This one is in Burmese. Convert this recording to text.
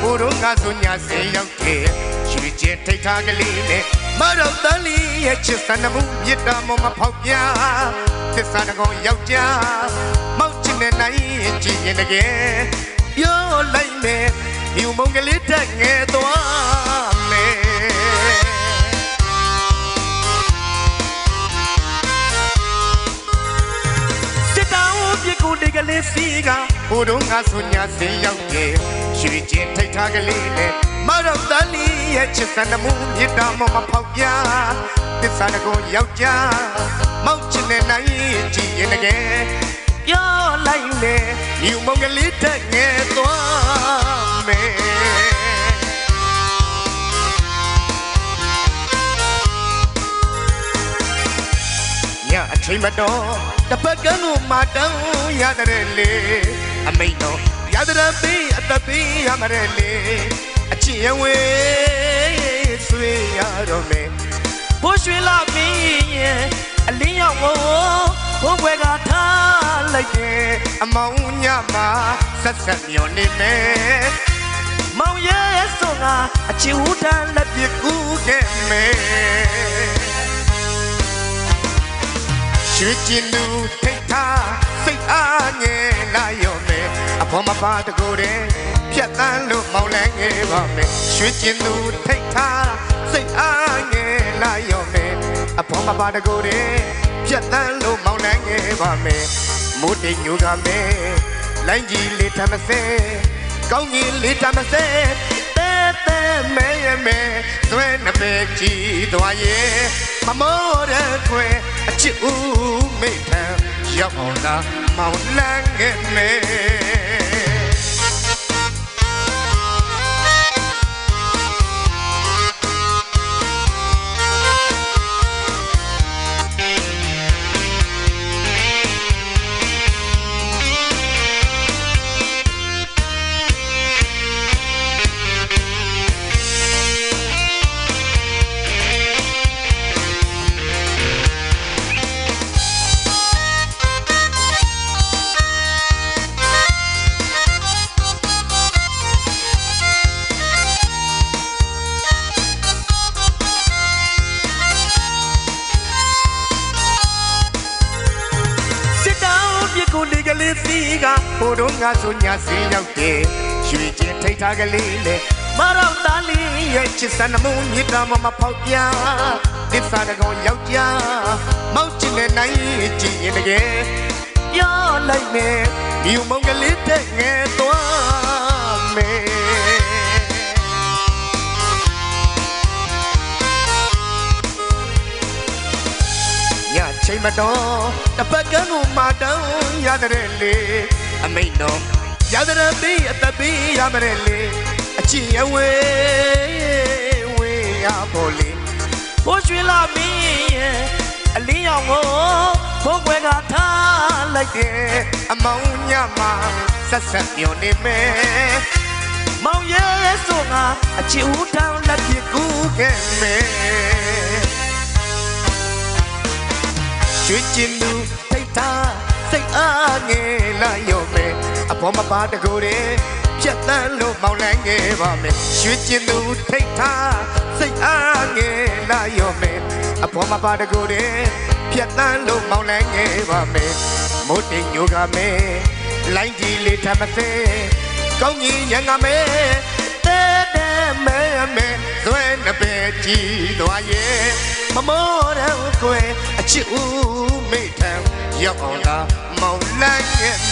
ဟိုတော့ငါဆိုညာစေရောက်တယ်ရွှေကျင်ထိတ်ထားကလေးနဲ့မတော်တန်လီရဲ့ချစ်စံနမှုမြစ်တာမမဖောက်ပြသစ္စာတကောင်ယောက်ျားမောက်ချင်တဲ့နိုင်ရင်ကြည်ရင်တကယ်ပြောလိုက်မယ်မြူမုံကလေးတက်ငယ်သွား ဒီကလေးစီကဟိုတော့ငါဆိုညာစင်ရောက်တယ်ရွှေကျင်ထိတ်ထားကလေးနဲ့မတော်တန်လီရဲ့ချစ်စံနမှုမြစ်တာမမဖောက်ပြသစ္စာတကောယောက်ျားမောက်ချင်တဲ့နိုင်ကြည့်ရင်တကယ်ပြောလိုက်လေယူမုံကလေးတက်ငယ်သွား အချိန်မတော်တပတ်ကန်းကိုမတောင်းရတဲ့လေအမိတ်တော်ရတဲ့ပေးအသက်ပေးရမတဲ့လေအချစ်ရဝေးဆွေရတော့မယ်ဘိုးရွှေလာမင်းရဲ့အလင်းရောက်ဝဘိုးဘွယ်ကထားလိုက်တယ်အမောင်ညမှာဆက်ဆက်မျောနေမယ်မောင်ရဲ့ဆိုငါအချစ်ဦးတန်းလက်ပြကူးခဲ့မယ် ရွှေကျင်လူထိတ်ထားစိတ်အားငယ်လာရောမယ်အဖေမပါတကိုယ်တည်းဖြတ်တန်းလို့မောင်းလန်းငယ်ပါမယ်ရွှေကျင်လူထိတ်ထားစိတ်အားငယ်လာရောမယ်အဖေမပါတကိုယ်တည်းဖြတ်တန်းလို့မောင်းလန်းငယ်ပါမယ်မိုးတိမ်ညိုကမယ်လိုင်းကြီးလေးထမစဲကောင်းကြီးလေးထမစဲတဲတဲမဲရမဲသွဲနှပဲကြည်သွားရဲ့ မမောတဲ့ခွဲအချစ်ဦးမိထံရောက်အောင်သာမောင်လန်းခဲ့မယ် လေကလေးစီကဟိုတော့ငါဆိုညာစင်ရောက်တယ်ရွှေကျင်ထိတ်ထားကလေးနဲ့မတော်သားလေးရဲ့ချစ်စံနမှုမြစ်တာမမဖောက်ပြသစ္စာတကောင်ယောက်ျားမောက်ချင်တဲ့နိုင်ကြည့်ရင်တကယ်ပြောလိုက်မယ်ဒီမုံကလေးတဲ့ငယ်သွား ချိန်မတော်တပတ်ကန်းကိုမတောင်းရတဲ့လေအမိတ်တော်ရတဲ့ပေးအသက်ပေးရမတဲ့လေအချစ်ရဝေးဝေးရဖို့လေဘိုးရွှေလာမင်းရဲ့အလင်းရောင်ကိုဘိုးကွယ်ကထားလိုက်တယ်အမောင်ညမှာဆက်ဆက်မျောနေမယ်မောင်ရဲ့ဆိုငါအချစ်ဦးတောင်းလက်ပြကူးခဲ့မယ် ရွှေကျင်လူထိတ်ထားစိတ်အားငယ်လာရောမယ်အပေါ်မပါတကိုယ်တည်းဖြတ်တန်းလို့မောင်းလန်းခဲ့ပါမယ်ရွှေကျင်လူထိတ်ထားစိတ်အားငယ်လာရောမယ်အပေါ်မပါတကိုယ်တည်းဖြတ်တန်းလို့မောင်းလန်းခဲ့ပါမယ်မိုးတိမ်ညိုကမယ်လိုင်းကြီးလေးထမစဲကောင်းကြီးရံကမယ်တဲတဲမဲမဲသွဲနှပဲကြည်သွားရဲ့ မမောတော့ကွယ်အချစ်ဦးမိထံရောက်အောင်သာမောင်လိုက်ရဲ့မယ်